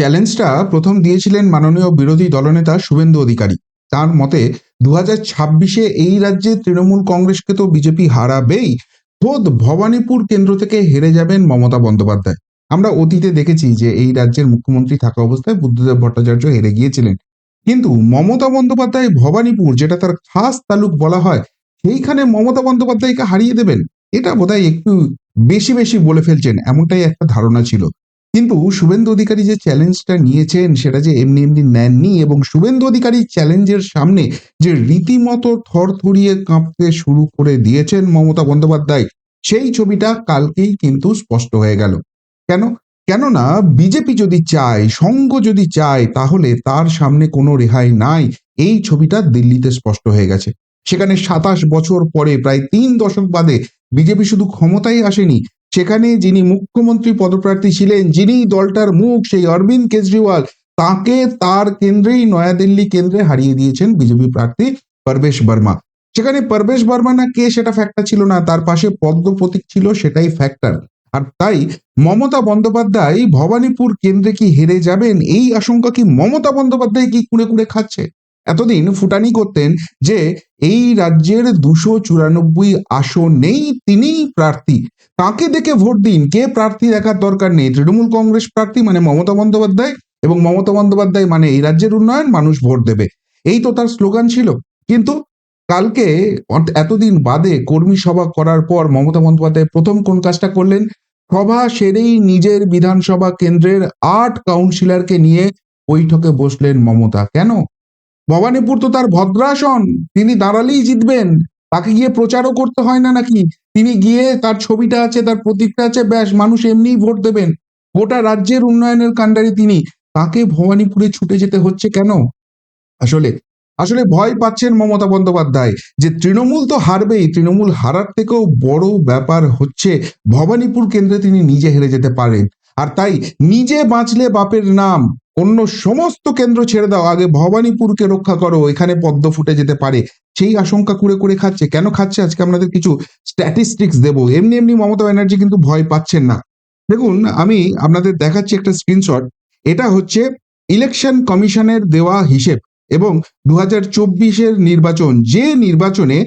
চ্যালেঞ্জটা প্রথম দিয়েছিলেন মাননীয় বিরোধী দলনেতা শুভেন্দু অধিকারী। তার মতে দু হাজার ছাব্বিশে এই রাজ্যে তৃণমূল কংগ্রেসকে তো বিজেপি হারাবেই, খোদ ভবানীপুর কেন্দ্র থেকে হেরে যাবেন মমতা বন্দ্যোপাধ্যায়। আমরা অতীতে দেখেছি যে এই রাজ্যের মুখ্যমন্ত্রী থাকা অবস্থায় বুদ্ধদেব ভট্টাচার্য হেরে গিয়েছিলেন। কিন্তু মমতা বন্দ্যোপাধ্যায় ভবানীপুর, যেটা তার খাস তালুক বলা হয়, সেইখানে মমতা বন্দ্যোপাধ্যায়কে হারিয়ে দেবেন? এটা বোধহয় একটু বেশি বেশি বলে ফেলছেন, এমনটাই একটা ধারণা ছিল। কিন্তু শুভেন্দু অধিকারী যে চ্যালেঞ্জটা নিয়েছেন, সেটা যে এমনি এমনি নেননি এবং শুভেন্দু অধিকারী চ্যালেঞ্জের সামনে যে রীতিমতো থরথরিয়ে কাঁপতে শুরু করে দিয়েছেন মমতা বন্দ্যোপাধ্যায়, সেই ছবিটা কালকেই কিন্তু স্পষ্ট হয়ে গেল। কেন? কেননা বিজেপি যদি চায়, সঙ্গ যদি চায়, তাহলে তার সামনে কোনো রেহাই নাই। এই ছবিটা দিল্লিতে স্পষ্ট হয়ে গেছে। সেখানে সাতাশ বছর পরে, প্রায় তিন দশক বাদে বিজেপি শুধু ক্ষমতায় আসেনি সেখানে যিনি মুখ্যমন্ত্রী পদপ্রার্থী ছিলেন, যিনি দলটার মুখ, সেই অরবিন্দ কেজরিওয়াল, তাকে তার কেন্দ্রেই নয়াদিল্লি কেন্দ্রে হারিয়ে দিয়েছেন বিজেপি প্রার্থী পরবেশ বর্মা। সেখানে পরবেশ বর্মা না কে সেটা ফ্যাক্টর ছিল না, তার পাশে পদ্ম প্রতীক ছিল সেটাই ফ্যাক্টর আর তাই মমতা বন্দ্যোপাধ্যায় ভবানীপুর কেন্দ্রে কি হেরে যাবেন, এই আশঙ্কা কি মমতা বন্দ্যোপাধ্যায় কি কুড়ে কুড়ে খাচ্ছে? এতদিন ফুটানি করতেন যে এই রাজ্যের দুশো চুরানব্বই আসনেই তিনিই প্রার্থী। তাকে দেখে ভোট দিন? কে প্রার্থী দেখার দরকার নেই? তৃণমূল কংগ্রেস প্রার্থী মানে মমতা বন্দ্যোপাধ্যায় এবং মমতা বন্দ্যোপাধ্যায় মানে এই রাজ্যের উন্নয়ন, মানুষ ভোট দেবে। এই তো তার স্লোগান ছিল। কিন্তু কালকে এতদিন বাদে কর্মী সভা করার পর মমতা বন্দ্যোপাধ্যায় প্রথম কোন কাজটা করলেন? সভা সেরেই নিজের বিধানসভা কেন্দ্রের আট কাউন্সিলরকে নিয়ে বৈঠকে বসলেন মমতা। কেন? ভবানীপুর তো তার ভদ্রাসন। তিনি দাঁড়ালেই জিতবেন। তাকে গিয়ে প্রচারও করতে হয় না নাকি? তিনি গিয়ে তার ছবিটা আছে, তার প্রতীকটা আছে, ব্যাস, মানুষ এমনিই ভোট দেবেন। গোটা রাজ্যের উন্নয়নের কাণ্ডারি তিনি। তাকে ভবানীপুরে ছুটে যেতে হচ্ছে কেন? আসলে আসলে ভয় পাচ্ছেন মমতা বন্দ্যোপাধ্যায় যে তৃণমূল তো হারবেই, তৃণমূল হারার থেকেও বড় ব্যাপার হচ্ছে ভবানীপুর কেন্দ্রে তিনি নিজে হেরে যেতে পারেন। আর তাই নিজে বাঁচলে বাপের নাম। অন্য সমস্ত কেন্দ্র ছেড়ে দাও, আগে ভবানীপুরকে রক্ষা করো, এখানে পদ্ম ফুটে যেতে পারে। সেই আশঙ্কা করে করে খাচ্ছে। কেন খাচ্ছে? আজকে আপনাদের কিছু স্ট্যাটিস্টিক্স দেবো। এমনি এমনি মমতা ব্যানার্জি কিন্তু ভয় পাচ্ছেন না। দেখুন, আমি আপনাদের দেখাচ্ছি একটা স্ক্রিনশট এটা হচ্ছে ইলেকশন কমিশনের দেওয়া হিসেব এবং দু হাজার চব্বিশের নির্বাচন। যে নির্বাচনে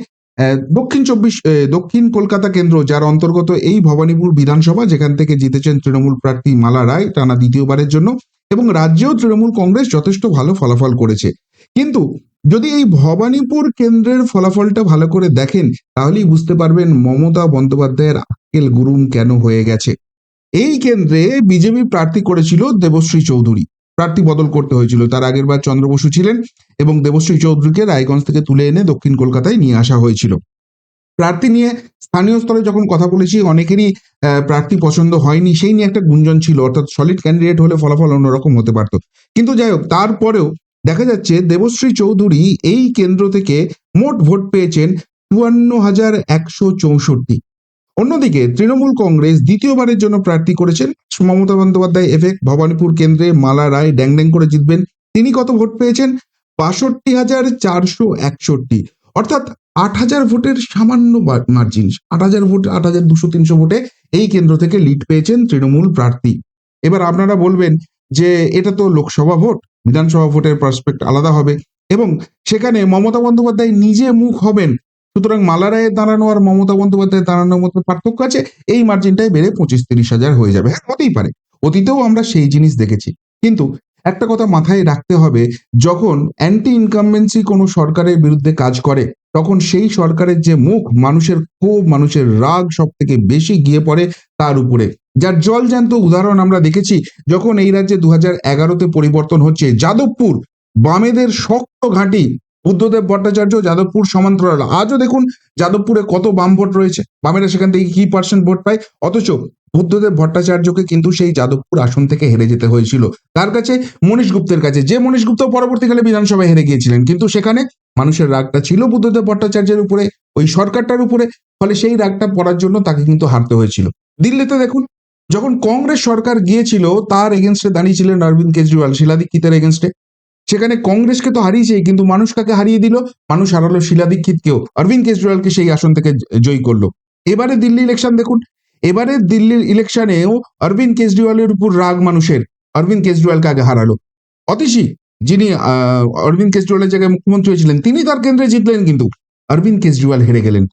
দক্ষিণ চব্বিশ দক্ষিণ কলকাতা কেন্দ্র, যার অন্তর্গত এই ভবানীপুর বিধানসভা, যেখান থেকে জিতেছেন তৃণমূল প্রার্থী মালা রায়, টানা দ্বিতীয়বারের জন্য এবং রাজ্যেও তৃণমূল কংগ্রেস যথেষ্ট ভালো ফলাফল করেছে। কিন্তু যদি এই ভবানীপুর কেন্দ্রের ফলাফলটা ভালো করে দেখেন, তাহলেই বুঝতে পারবেন মমতা বন্দ্যোপাধ্যায়ের আকেল গুরুম কেন হয়ে গেছে। এই কেন্দ্রে বিজেপি প্রার্থী করেছিল দেবশ্রী চৌধুরী। প্রার্থী বদল করতে হয়েছিল। তার আগের বার চন্দ্র বসু ছিলেন এবং দেবশ্রী চৌধুরীকে রায়গঞ্জ থেকে তুলে এনে দক্ষিণ কলকাতায় নিয়ে আসা হয়েছিল। প্রার্থী নিয়ে স্থানীয় স্তরে যখন কথা বলেছি, অনেকেরই প্রার্থী পছন্দ হয়নি, সেই নিয়ে একটা গুঞ্জন ছিল, অর্থাৎ সলিড ক্যান্ডিডেট হলে ফলাফল অন্যরকম হতে পারতো। কিন্তু যাই হোক, তারপরেও দেখা যাচ্ছে দেবশ্রী চৌধুরী এই কেন্দ্র থেকে মোট ভোট পেয়েছেন চুয়ান্ন হাজার একশো চৌষট্টি। অন্যদিকে তৃণমূল কংগ্রেস দ্বিতীয়বারের জন্য প্রার্থী করেছেন মমতা বন্দ্যোপাধ্যায় এফেক্ট ভবানীপুর কেন্দ্রে মালা রায় ড্যাং ড্যাং করে জিতবেন। তিনি কত ভোট পেয়েছেন? বাষট্টি হাজার চারশো একষট্টি। অর্থাৎ আট হাজার ভোটের সামান্য মার্জিন আট হাজার ভোট, আট হাজার দুশো, তিনশো ভোটে এই কেন্দ্র থেকে লিড পেয়েছেন তৃণমূল প্রার্থী। এবার আপনারা বলবেন যে এটা তো লোকসভা ভোট, বিধানসভা ভোটের প্রসপেক্ট আলাদা হবে এবং সেখানে মমতা বন্দ্যোপাধ্যায় নিজে মুখ হবেন। সুতরাং মালারায় দাঁড়ানো আর মমতা বন্দ্যোপাধ্যায় দাঁড়ানোর মধ্যে পার্থক্য আছে, এই মার্জিনটাই বেড়ে পঁচিশ তিরিশ হাজার হয়ে যাবে। হ্যাঁ হতেই পারে। অতীতেও আমরা সেই জিনিস দেখেছি। কিন্তু একটা কথা মাথায় রাখতে হবে, যখন অ্যান্টি ইনকামবেন্সি কোনো সরকারের বিরুদ্ধে কাজ করে তখন সেই সরকারের যে মুখ, মানুষের ক্ষোভ, মানুষের রাগ সব থেকে বেশি গিয়ে পড়ে তার উপরে। যার জলজ্যান্ত উদাহরণ আমরা দেখেছি, যখন এই রাজ্যে দু হাজার এগারোতে পরিবর্তন হচ্ছে, যাদবপুর, বামেদের শক্ত ঘাঁটি, বুদ্ধদেব ভট্টাচার্য, যাদবপুর সমান্তরাল। আজও দেখুন, যাদবপুরে কত বাম ভোট রয়েছে। বামেরা সেখান থেকে কি পার্সেন্ট ভোট পায়? অথচ বুদ্ধদেব ভট্টাচার্যকে কিন্তু সেই যাদবপুর আসন থেকে হেরে যেতে হয়েছিল। তার কাছে? মনীশ গুপ্তের কাছে। যে মনীশ গুপ্ত পরবর্তীকালে বিধানসভায় হেরে গিয়েছিলেন। কিন্তু সেখানে মানুষের রাগটা ছিল বুদ্ধদেব ভট্টাচার্যের উপরে, ওই সরকারটার উপরে। ফলে সেই রাগটা পড়ার জন্য তাকে কিন্তু হারতে হয়েছিল। দিল্লিতে দেখুন, যখন কংগ্রেস সরকার গিয়েছিল, তার এগেনস্টে দাঁড়িয়েছিলেন অরবিন্দ কেজরিওয়াল শিলা দীক্ষিতের এগেনস্টে। সেখানে কংগ্রেসকে তো হারিয়েছে কিন্তু মানুষ কাকে হারিয়ে দিল? মানুষ হারালো শিলা দীক্ষিতকেও অরবিন্দ কেজরিওয়ালকে সেই আসন থেকে জয়ী করল। এবারে দিল্লি ইলেকশন দেখুন এবারে দিল্লির ইলেকশনেও অরবিন্দ কেজরিওয়ালের উপর রাগ মানুষের। অরবিন্দ কেজরিওয়ালকে আগে হারালো? অতিশী, যিনি অরবিন্দ কেজরিওয়ালের জায়গায় মুখ্যমন্ত্রী হয়েছিলেন, তিনি তার কেন্দ্রে জিতলেন কিন্তু। অরবিন্দ কেজরিওয়াল হেরে গেলেন।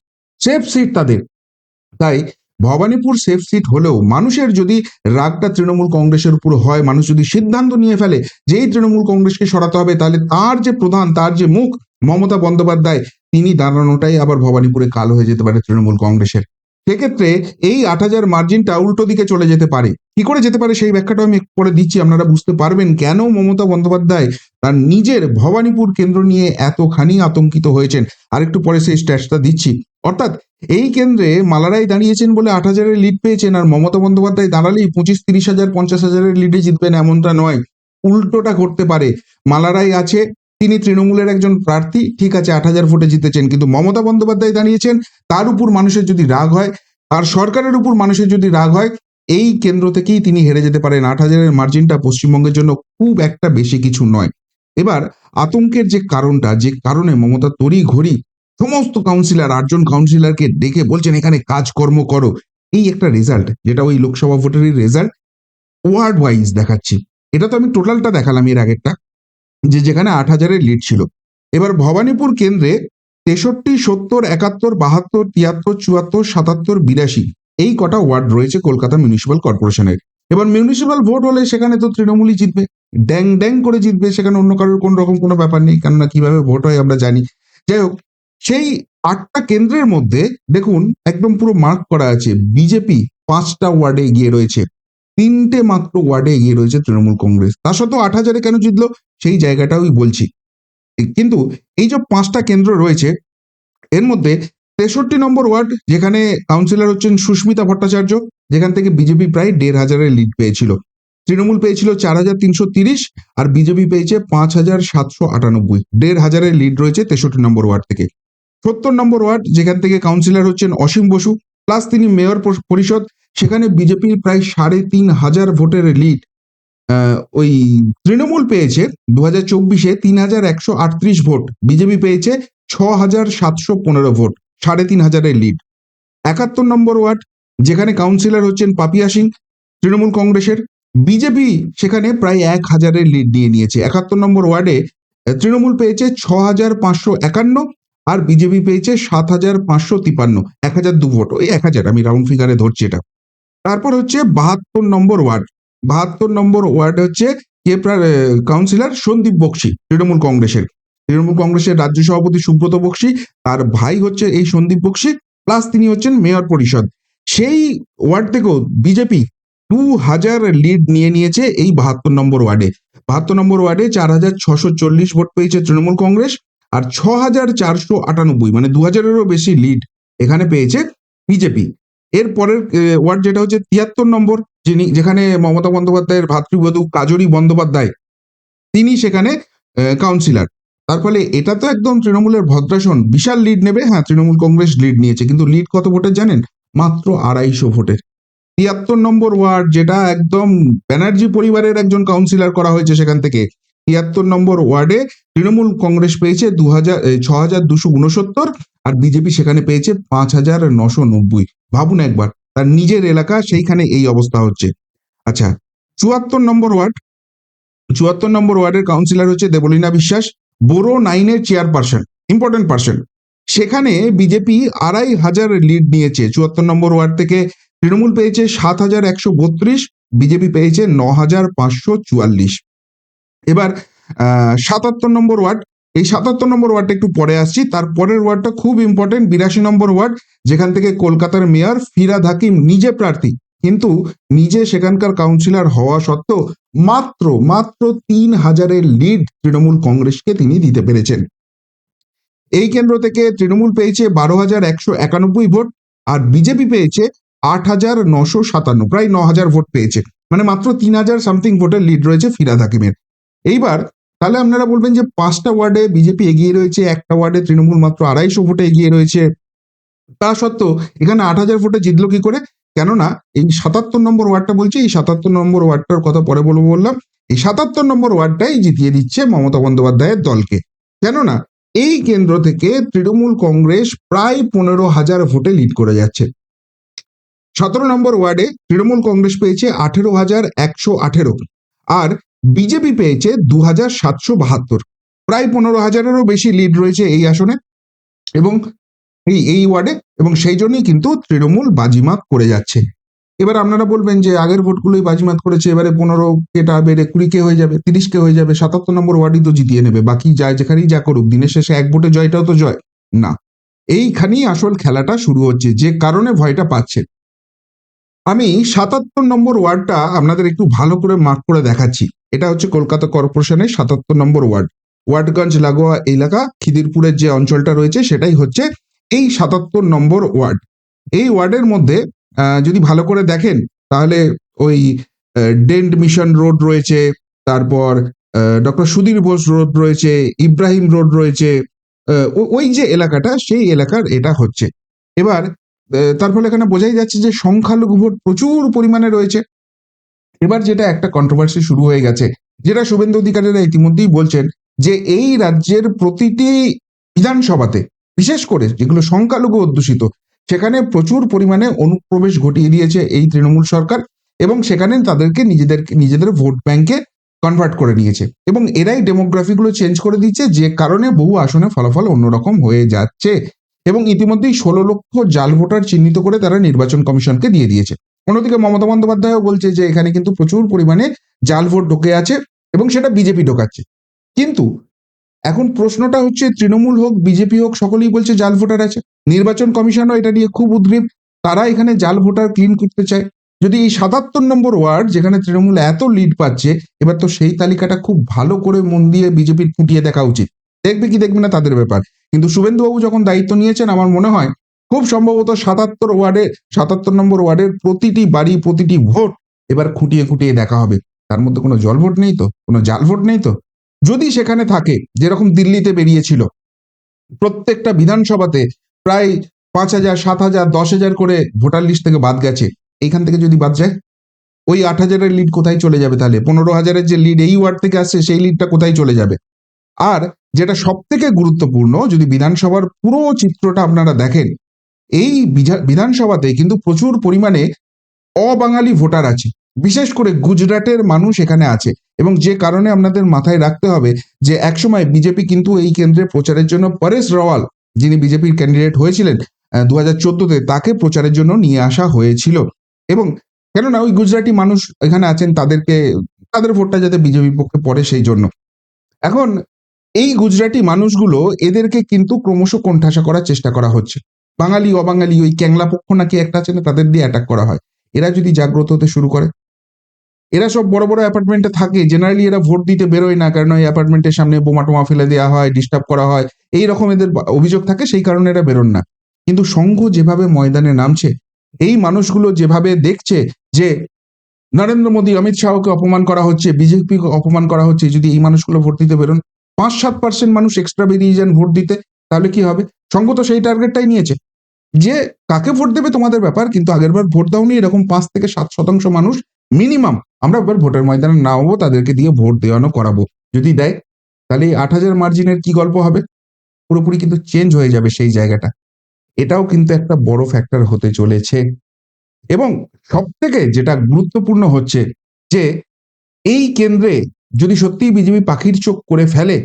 সেফ সিট তাদের। তাই ভবানীপুর সেফ সিট হলেও মানুষের যদি রাগটা তৃণমূল কংগ্রেসের উপর হয়, মানুষ যদি সিদ্ধান্ত নিয়ে ফেলে যে এই তৃণমূল কংগ্রেসকে সরাতে হবে, তাহলে তার যে প্রধান, তার যে মুখ মমতা বন্দ্যোপাধ্যায়, তিনি দাঁড়ানোটাই আবার ভবানীপুরে কালো হয়ে যেতে পারে তৃণমূল কংগ্রেসের। সেক্ষেত্রে এই আট হাজার মার্জিনটা উল্টো দিকে চলে যেতে পারে। কি করে যেতে পারে সেই ব্যাখ্যাটা আমি পরে দিচ্ছি, আপনারা বুঝতে পারবেন কেন মমতা বন্দ্যোপাধ্যায় তার নিজের ভবানীপুর কেন্দ্র নিয়ে এতখানি আতঙ্কিত হয়েছেন। আর একটু পরে সেই স্ট্যাচটা দিচ্ছি। অর্থাৎ এই কেন্দ্রে মালারাই দাঁড়িয়েছেন বলে আট হাজারের লিড পেয়েছেন আর মমতা বন্দ্যোপাধ্যায় দাঁড়ালেই পঁচিশ, তিরিশ হাজার, পঞ্চাশ হাজারের লিডে জিতবেন এমনটা নয়। উল্টোটা করতে পারে। মালারাই আছে তিনি তৃণমূলের একজন প্রার্থী, ঠিক আছে, আট হাজার ভোটে জিতেছেন। কিন্তু মমতা বন্দ্যোপাধ্যায় দাঁড়িয়েছেন, তার উপর মানুষের যদি রাগ হয়, তার সরকারের উপর মানুষের যদি রাগ হয়, এই কেন্দ্র থেকেই তিনি হেরে যেতে পারেন। আট হাজারের মার্জিনটা পশ্চিমবঙ্গের জন্য খুব একটা বেশি কিছু নয়। এবার আতঙ্কের যে কারণটা, যে কারণে মমতা তড়ি ঘড়ি সমস্ত কাউন্সিলর আটজন কাউন্সিলরকে ডেকে বলছেন, এখানে কাজকর্ম করো। এই একটা রেজাল্ট যেটা ওই লোকসভা ভোটেরই রেজাল্ট ওয়ার্ড ওয়াইজ দেখাচ্ছি। এটা তো আমি টোটালটা দেখালাম এর আগেরটা। যে যেখানে আট হাজারের লিড ছিল। এবার ভবানীপুর কেন্দ্রে তেষট্টি, সত্তর, একাত্তর, বাহাত্তর, তিয়াত্তর, চুয়াত্তর, সাতাত্তর, বিরাশি এই কটা ওয়ার্ড রয়েছে কলকাতা মিউনিসিপ্যাল কর্পোরেশনের এবার মিউনিসিপ্যাল ভোট হলে সেখানে তো তৃণমূলই জিতবে। ড্যাং ড্যাং করে জিতবে সেখানে অন্য কারোর কোন রকম কোনো ব্যাপার নেই, কেননা কীভাবে ভোট হয় আমরা জানি। যাই হোক, সেই আটটা কেন্দ্রের মধ্যে দেখুন একদম পুরো মার্ক করা আছে। বিজেপি পাঁচটা ওয়ার্ডে এগিয়ে রয়েছে। তিনটে মাত্র ওয়ার্ডে এগিয়ে রয়েছে তৃণমূল কংগ্রেস। তা সত্ত্বেও আট হাজারে কেন জিতলো? সেই জায়গাটাই বলছি। কিন্তু এই যে পাঁচটা কেন্দ্র রয়েছে, এর মধ্যে তেষট্টি নম্বর ওয়ার্ড, যেখানে কাউন্সিলর হচ্ছেন সুস্মিতা ভট্টাচার্য, যেখান থেকে বিজেপি প্রায় দেড় হাজারের লিড পেয়েছিল। তৃণমূল পেয়েছিল চার হাজার তিনশো তিরিশ আর বিজেপি পেয়েছে পাঁচ হাজার সাতশো আটানব্বই। দেড় হাজারের লিড রয়েছে তেষট্টি নম্বর ওয়ার্ড থেকে। সত্তর নম্বর ওয়ার্ড, যেখান থেকে কাউন্সিলর হচ্ছেন অসীম বসু, প্লাস তিনি মেয়র পরিষদ, সেখানে বিজেপির প্রায় সাড়ে তিন হাজার ভোটের লিড ওই তৃণমূল পেয়েছে দু হাজার চব্বিশে তিন হাজার একশো আটত্রিশ ভোট, বিজেপি পেয়েছে ছ হাজার সাতশো পনেরো ভোট, সাড়ে তিন হাজারের লিড একাত্তর নম্বর ওয়ার্ড, যেখানে কাউন্সিলর হচ্ছেন পাপিয়া সিং, তৃণমূল কংগ্রেসের, বিজেপি সেখানে প্রায় এক হাজারের লিড নিয়ে নিয়েছে। একাত্তর নম্বর ওয়ার্ডে তৃণমূল পেয়েছে ছ হাজার পাঁচশো একান্ন আর বিজেপি পেয়েছে সাত হাজার পাঁচশো তিপান্ন, এক হাজার দু ভোট, ওই এক হাজার, আমি রাউন্ড ফিগারে ধরছি এটা। তারপর হচ্ছে বাহাত্তর নম্বর ওয়ার্ড বাহাত্তর নম্বর ওয়ার্ড হচ্ছে কে কাউন্সিলর সন্দীপ বক্সি, তৃণমূল কংগ্রেসের। তৃণমূল কংগ্রেসের রাজ্য সভাপতি সুব্রত বক্সি, তার ভাই হচ্ছে এই সন্দীপ বক্সি প্লাস তিনি হচ্ছেন মেয়র পরিষদ। সেই ওয়ার্ড থেকেও বিজেপি দু হাজার লিড নিয়ে নিয়েছে এই বাহাত্তর নম্বর ওয়ার্ডে। বাহাত্তর নম্বর ওয়ার্ডে চার হাজার ছশো চল্লিশ ভোট পেয়েছে তৃণমূল কংগ্রেস আর ছ হাজার চারশো আটানব্বই মানে দু হাজারেরও বেশি লিড এখানে পেয়েছে বিজেপি। এর পরের ওয়ার্ড যেটা হচ্ছে তিয়াত্তর নম্বর। যিনি, যেখানে মমতা বন্দ্যোপাধ্যায়ের ভাতৃবধূ কাজরি বন্দ্যোপাধ্যায়, তিনি সেখানে কাউন্সিলর তার ফলে এটা তো একদম তৃণমূলের ভদ্রাসন। বিশাল লিড নেবে হ্যাঁ তৃণমূল কংগ্রেস লিড নিয়েছে, কিন্তু লিড কত ভোটের জানেন? মাত্র আড়াইশো ভোটের তিয়াত্তর নম্বর ওয়ার্ড, যেটা একদম ব্যানার্জি পরিবারের একজন কাউন্সিলর করা হয়েছে সেখান থেকে। তিয়াত্তর নম্বর ওয়ার্ডে তৃণমূল কংগ্রেস পেয়েছে দু হাজার ছ হাজার দুশো উনসত্তর, আর বিজেপি সেখানে পেয়েছে পাঁচ হাজার নশো নব্বই। ভাবুন একবার তার নিজের এলাকা সেইখানে এই অবস্থা হচ্ছে। আচ্ছা চুয়াত্তর নম্বর ওয়ার্ড, চুয়াত্তর নম্বর ওয়ার্ডের কাউন্সিলর হচ্ছে দেবলীনা বিশ্বাস, বোরো নাইনের চেয়ারপারসন ইম্পর্টেন্ট পার্সন সেখানে বিজেপি আড়াই হাজার লিড নিয়েছে, চুয়াত্তর নম্বর ওয়ার্ড থেকে তৃণমূল পেয়েছে সাত হাজার একশো বত্রিশ বিজেপি পেয়েছে ন হাজার পাঁচশো চুয়াল্লিশ। এবার সাতাত্তর নম্বর ওয়ার্ড এই সাতাত্তর নম্বর ওয়ার্ডটা একটু পরে আসছি। তার পরের ওয়ার্ডটা খুব ইম্পর্টেন্ট বিরাশি নম্বর ওয়ার্ড, যেখান থেকে কলকাতার মেয়র ফিরাদ হাকিম নিজে প্রার্থী। কিন্তু নিজে সেখানকার কাউন্সিলর হওয়া সত্ত্বেও মাত্র মাত্র তিন হাজারের লিড তৃণমূল কংগ্রেসকে তিনি দিতে পেরেছেন। এই কেন্দ্র থেকে তৃণমূল পেয়েছে বারো হাজার একশো একানব্বই ভোট আর বিজেপি পেয়েছে আট হাজার নশো সাতান্ন, প্রায় ন হাজার ভোট পেয়েছে। মানে মাত্র তিন হাজার সামথিং ভোটের লিড রয়েছে ফিরাদ হাকিমের। এইবার তাহলে আপনারা বলবেন যে পাঁচটা ওয়ার্ডে বিজেপি এগিয়ে রয়েছে, একটা ওয়ার্ডে তৃণমূল মাত্র আড়াইশো ভোটে এগিয়ে রয়েছে। তা সত্ত্বেও এখানে আট হাজার ভোটে জিতলো কি করে? কেননা এই সাতাত্তর নম্বর ওয়ার্ডটা বলছে, এই সাতাত্তর নম্বর ওয়ার্ডটার কথা পরে বলব বললাম, এই সাতাত্তর নম্বর ওয়ার্ডটাই জিতিয়ে দিচ্ছে মমতা বন্দ্যোপাধ্যায়ের দলকে। কেননা এই কেন্দ্র থেকে তৃণমূল কংগ্রেস প্রায় পনেরো হাজার ভোটে লিড করে যাচ্ছে। সতেরো নম্বর ওয়ার্ডে তৃণমূল কংগ্রেস পেয়েছে আঠেরো হাজার একশো আঠেরো। আর বিজেপি পেয়েছে দু হাজার সাতশো বাহাত্তর। প্রায় পনেরো হাজারেরও বেশি লিড রয়েছে এই আসনে এবং এই এই ওয়ার্ডে এবং সেই জন্যই কিন্তু তৃণমূল বাজিমাত করে যাচ্ছে। এবার আপনারা বলবেন যে আগের ভোটগুলোই বাজিমাত করেছে, এবারে পনেরো কেটা বেড়ে কুড়ি কে হয়ে যাবে তিরিশ কে হয়ে যাবে, সাতাত্তর নম্বর ওয়ার্ডই তো জিতিয়ে নেবে, বাকি যা যেখানেই যা করুক, দিনের শেষে এক ভোটে জয়টাও তো জয়। না, এইখানেই আসল খেলাটা শুরু হচ্ছে, যে কারণে ভয়টা পাচ্ছে আমি সাতাত্তর নম্বর ওয়ার্ডটা আপনাদের একটু ভালো করে মার্ক করে দেখাচ্ছি। এটা হচ্ছে কলকাতা কর্পোরেশনের সাতাত্তর নম্বর ওয়ার্ড। ওয়ার্ডগঞ্জ, লাগোয়া এলাকা, খিদিরপুরের যে অঞ্চলটা রয়েছে, সেটাই হচ্ছে এই সাতাত্তর নম্বর ওয়ার্ড। এই ওয়ার্ডের মধ্যে যদি ভালো করে দেখেন, তাহলে ওই ডেন্ট মিশন রোড রয়েছে, তারপর ডক্টর সুধীর বোস রোড রয়েছে, ইব্রাহিম রোড রয়েছে ওই যে এলাকাটা, সেই এলাকার এটা হচ্ছে। এবার তার ফলে এখানে বোঝাই যাচ্ছে যে সংখ্যালঘু ভোট প্রচুর পরিমাণে রয়েছে। এবার যেটা একটা কন্ট্রোভার্সি শুরু হয়ে গেছে, যেটা শুভেন্দু অধিকারীরা ইতিমধ্যেই বলছেন যে এই রাজ্যের প্রতিটি বিধানসভাতে, বিশেষ করে যেগুলো সংখ্যালঘু অধ্যুষিত, সেখানে প্রচুর পরিমাণে অনুপ্রবেশ ঘটিয়ে দিয়েছে এই তৃণমূল সরকার এবং সেখানে তাদেরকে নিজেদের নিজেদের ভোট ব্যাংকে কনভার্ট করে নিয়েছে এবং এরাই ডেমোগ্রাফিগুলো চেঞ্জ করে দিচ্ছে, যে কারণে বহু আসনে ফলাফল অন্যরকম হয়ে যাচ্ছে এবং ইতিমধ্যেই ষোলো লক্ষ জাল ভোটার চিহ্নিত করে তারা নির্বাচন কমিশনকে দিয়ে দিয়েছে। অন্যদিকে মমতা বন্দ্যোপাধ্যায়ও বলছে যে এখানে কিন্তু প্রচুর পরিমাণে জাল ভোট ঢুকে আছে এবং সেটা বিজেপি ঢোকাচ্ছে। কিন্তু এখন প্রশ্নটা হচ্ছে তৃণমূল হোক, বিজেপি হোক, সকলেই বলছে জাল ভোটার আছে। নির্বাচন কমিশনও এটা নিয়ে খুব উদ্গ্রীব। তারা এখানে জাল ভোটার ক্লিন করতে চায়। যদি এই সাতাত্তর নম্বর ওয়ার্ড যেখানে তৃণমূল এত লিড পাচ্ছে, এবার তো সেই তালিকাটা খুব ভালো করে মন দিয়ে বিজেপির ফুটিয়ে দেখা উচিত। দেখবে কি দেখবে না তাদের ব্যাপার। কিন্তু শুভেন্দুবাবু যখন দায়িত্ব নিয়েছেন, আমার মনে হয় খুব সম্ভবত সাতাত্তর ওয়ার্ডে, সাতাত্তর নম্বর ওয়ার্ডের প্রতিটি বাড়ি, প্রতিটি ভোট এবার খুঁটিয়ে খুঁটিয়ে দেখা হবে। তার মধ্যে কোনো জল ভোট নেই তো? কোনো জাল ভোট নেই তো? যদি সেখানে থাকে, যেরকম দিল্লিতে বেরিয়েছিল, প্রত্যেকটা বিধানসভাতে প্রায় পাঁচ হাজার, সাত হাজার, দশ হাজার করে ভোটার লিস্ট থেকে বাদ গেছে। এইখান থেকে যদি বাদ যায়, ওই আট হাজারের লিড কোথায় চলে যাবে তাহলে? পনেরো হাজারের যে লিড এই ওয়ার্ড থেকে আসছে, সেই লিডটা কোথায় চলে যাবে? আর যেটা সব থেকে গুরুত্বপূর্ণ, যদি বিধানসভার পুরো চিত্রটা আপনারা দেখেন এই বিধা- বিধানসভাতে কিন্তু প্রচুর পরিমাণে অবাঙালি ভোটার আছে। বিশেষ করে গুজরাটের মানুষ এখানে আছে। এবং যে কারণে আপনাদের মাথায় রাখতে হবে যে একসময় বিজেপি কিন্তু এই কেন্দ্রে প্রচারের জন্য পরেশ রাওয়াল, যিনি বিজেপির ক্যান্ডিডেট হয়েছিলেন দু হাজার চোদ্দতে তাকে প্রচারের জন্য নিয়ে আসা হয়েছিল। এবং কেননা ওই গুজরাটি মানুষ এখানে আছেন, তাদেরকে, তাদের ভোটটা যাতে বিজেপির পক্ষে পড়ে সেই জন্য। এখন এই গুজরাটি মানুষগুলো এদেরকে কিন্তু ক্রমশ কোণঠাসা করার চেষ্টা করা হচ্ছে। বাঙালি, অবাঙালি ওই ক্যাংলা পক্ষ নাকি একটা আছে না তাদের দিয়ে অ্যাটাক করা হয়। এরা যদি জাগ্রত হতে শুরু করে, এরা সব বড় বড় অ্যাপার্টমেন্টে থাকে। জেনারেলি এরা ভোট দিতে বেরোয় না, কারণ ওই অ্যাপার্টমেন্টের সামনে বোমা টোমা ফেলে দেওয়া হয় ডিস্টার্ব করা হয়। এই রকম এদের অভিযোগ থাকে, সেই কারণে এরা বেরোন না। কিন্তু সংঘ যেভাবে ময়দানে নামছে, এই মানুষগুলো যেভাবে দেখছে যে নরেন্দ্র মোদী, অমিত শাহকে অপমান করা হচ্ছে, বিজেপিকে অপমান করা হচ্ছে, যদি এই মানুষগুলো ভোট দিতে বেরোন, পাঁচ সাত পার্সেন্ট মানুষ এক্সট্রা বেরিয়ে যান ভোট দিতে তাহলে কি হবে? সংঘ তো সেই টার্গেটটাই নিয়েছে। যে কাকে ভোট দেবে তোমাদের ব্যাপার, কিন্তু আগেরবার ভোট দাওনি, এরকম পাঁচ থেকে সাত শতাংশ মানুষ মিনিমাম আমরা এবার ভোটের ময়দানে নামবো, তাদেরকে দিয়ে ভোট দেওয়ানো করাবো। যদি দেয়, তাহলে এই আট হাজার মার্জিনের কি গল্প হবে? পুরোপুরি কিন্তু চেঞ্জ হয়ে যাবে সেই জায়গাটা। এটাও কিন্তু একটা বড় ফ্যাক্টর হতে চলেছে। এবং সব থেকে যেটা গুরুত্বপূর্ণ হচ্ছে যে, এই কেন্দ্রে যদি সত্যিই বিজেপি পাখির চোখ করে ফেলে,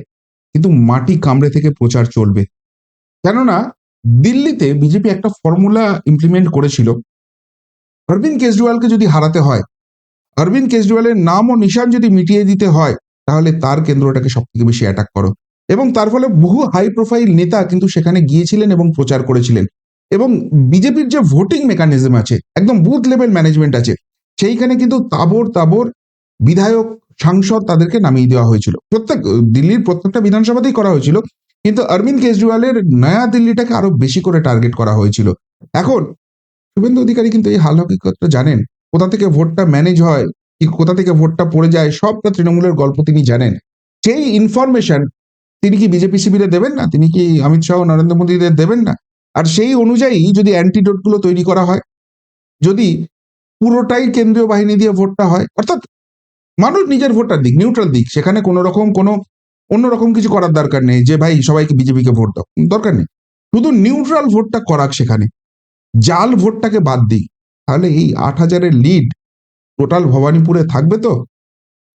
কিন্তু মাটি কামড়ে থেকে প্রচার চলবে। কেননা দিল্লিতে বিজেপি একটা ফর্মুলা ইমপ্লিমেন্ট করেছিল। অরবিন্দ কেজরিওয়ালকে যদি হারাতে হয়, অরবিন্দ কেজরিওয়ালের নাম ও নিশান যদি মিটিয়ে দিতে হয়, তাহলে তার কেন্দ্রটাকে সব থেকে বেশি অ্যাটাক করো। এবং তার ফলে বহু হাই প্রোফাইল নেতা কিন্তু সেখানে গিয়েছিলেন এবং প্রচার করেছিলেন। এবং বিজেপির যে ভোটিং মেকানিজম আছে, একদম বুথ লেভেল ম্যানেজমেন্ট আছে, সেইখানে কিন্তু তাবর তাবর বিধায়ক, সাংসদ তাদেরকে নামিয়ে দেওয়া হয়েছিল। প্রত্যেক, দিল্লির প্রত্যেকটা বিধানসভাতেই করা হয়েছিল। কিন্তু অরবিন্দ কেজরিওয়ালের নয়া দিল্লিটাকে আরও বেশি করে টার্গেট করা হয়েছিল। এখন শুভেন্দু অধিকারী কিন্তু এই হাল হকিকতটা জানেন। কোথা থেকে ভোটটা ম্যানেজ হয়, কি কোথা থেকে ভোটটা পড়ে যায়, সবটা তৃণমূলের গল্প তিনি জানেন। সেই ইনফরমেশন তিনি কি বিজেপি শিবিরে দেবেন না? তিনি কি অমিত শাহ নরেন্দ্র মোদীদের দেবেন না? আর সেই অনুযায়ী যদি অ্যান্টিডোটগুলো তৈরি করা হয়, যদি পুরোটাই কেন্দ্রীয় বাহিনী দিয়ে ভোটটা হয়, অর্থাৎ মানুষ নিজের ভোটটার দিক নিউট্রাল দিক, সেখানে কোনো রকম কোনো অন্যরকম কিছু করার দরকার নেই যে, ভাই, সবাইকে বিজেপিকে ভোট দাও। দরকার নেই। শুধু নিউট্রাল ভোটটা করাক সেখানে। জাল ভোটটাকে বাদ দিই। তাহলে এই আট হাজারের লিড টোটাল ভবানীপুরে থাকবে তো?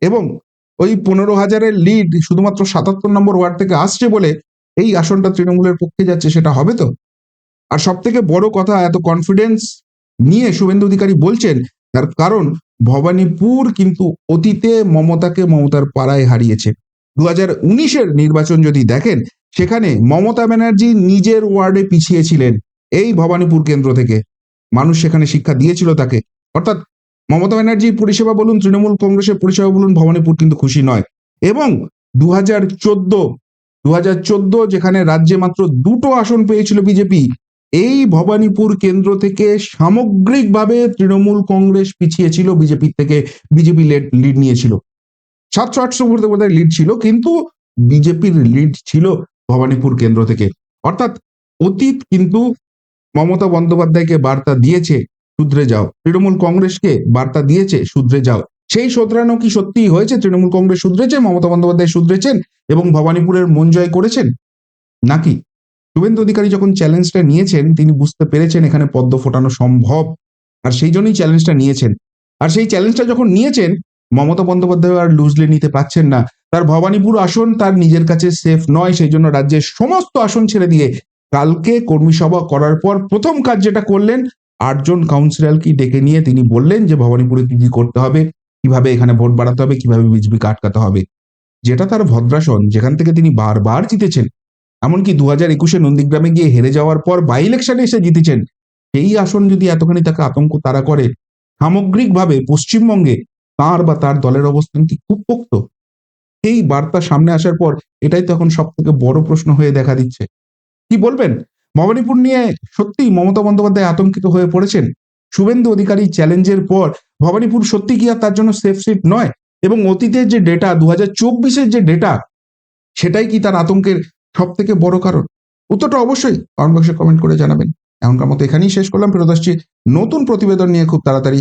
এবং ওই পনেরো হাজারের লিড শুধুমাত্র সাতাত্তর নম্বর ওয়ার্ড থেকে আসছে বলে এই আসনটা তৃণমূলের পক্ষে যাচ্ছে, সেটা হবে তো? আর সব থেকে বড় কথা, এত কনফিডেন্স নিয়ে শুভেন্দু অধিকারী বলছেন তার কারণ ভবানীপুর কিন্তু অতীতে মমতাকে মমতার পাড়ায় হারিয়েছে। দু হাজার উনিশের নির্বাচন যদি দেখেন, সেখানে মমতা ব্যানার্জি নিজের ওয়ার্ডে পিছিয়ে ছিলেন এই ভবানীপুর কেন্দ্র থেকে। মানুষ সেখানে শিক্ষা দিয়েছিল তাকে। অর্থাৎ মমতা ব্যানার্জির পরিষেবা বলুন, তৃণমূল কংগ্রেসের পরিষেবা বলুন, ভবানীপুর কিন্তু খুশি নয়। এবং দু হাজার চোদ্দ দু হাজার চোদ্দ যেখানে রাজ্যে মাত্র দুটো আসন পেয়েছিল বিজেপি, এই ভবানীপুর কেন্দ্র থেকে সামগ্রিকভাবে তৃণমূল কংগ্রেস পিছিয়ে ছিল বিজেপির থেকে বিজেপি লিড নিয়েছিল। সাতশো আটশো ভোটে বোধহয় লিড ছিল, কিন্তু বিজেপির লিড ছিল ভবানীপুর কেন্দ্র থেকে। অর্থাৎ অতীত কিন্তু মমতা বন্দ্যোপাধ্যায়কে বার্তা দিয়েছে শুধরে যাও। তৃণমূল কংগ্রেসকে বার্তা দিয়েছে শুধরে যাও। সেই শোধরানো কি সত্যি হয়েছে? তৃণমূল কংগ্রেস শুধরেছে মমতা বন্দ্যোপাধ্যায় শুধরেছেন এবং ভবানীপুরের মন জয় করেছেন? নাকি? শুভেন্দু অধিকারী যখন চ্যালেঞ্জটা নিয়েছেন, তিনি বুঝতে পেরেছেন এখানে পদ্ম ফোটানো সম্ভব। আর সেই জন্যই চ্যালেঞ্জটা নিয়েছেন। আর সেই চ্যালেঞ্জটা যখন নিয়েছেন মমতা বন্দ্যোপাধ্যায় আর লুজলি নিতে পাচ্ছেন না। তার ভবানীপুর আসন তার নিজের কাছে সেফ নয়, সেই জন্য রাজ্যের সমস্ত আসন ছেড়ে দিয়ে কালকে কর্মী সভা করার পর প্রথম কাজ যেটা করলেন, আটজন কাউন্সিলরকে ডেকে নিয়ে তিনি বললেন যে ভবানীপুরে কি কি করতে হবে, কীভাবে এখানে ভোট বাড়াতে হবে, কীভাবে বিজেপিকে আটকাতে হবে। যেটা তার ভদ্রাসন, যেখান থেকে তিনি বারবার জিতেছেন। এমনকি দু হাজার একুশে নন্দীগ্রামে গিয়ে হেরে যাওয়ার পর বাই ইলেকশনে এসে জিতেছেন। সেই আসন যদি এতখানি তাকে আতঙ্ক তারা করে, সামগ্রিকভাবে পশ্চিমবঙ্গে তার বা তার দলের অবস্থান কি খুব পোক্ত? এই বার্তা সামনে আসার পর এটাই তো এখন সব থেকে বড় প্রশ্ন হয়ে দেখা দিচ্ছে। কি বলবেন? ভবানীপুর নিয়ে সত্যি মমতা বন্দ্যোপাধ্যায় আতঙ্কিত হয়ে পড়েছেন। শুভেন্দু অধিকারী চ্যালেঞ্জের পর ভবানীপুর সত্যি কি আর তার জন্য সেফ সিট নয়? এবং অতীতের যে ডেটা দু হাজার যে ডেটা সেটাই কি তার আতঙ্কের সব থেকে বড় কারণ? উত্তরটা অবশ্যই কমেন্ট বক্সে কমেন্ট করে জানাবেন। এমনকার মতো এখানেই শেষ করলাম। ফেরত আসছি নতুন প্রতিবেদন নিয়ে খুব তাড়াতাড়ি।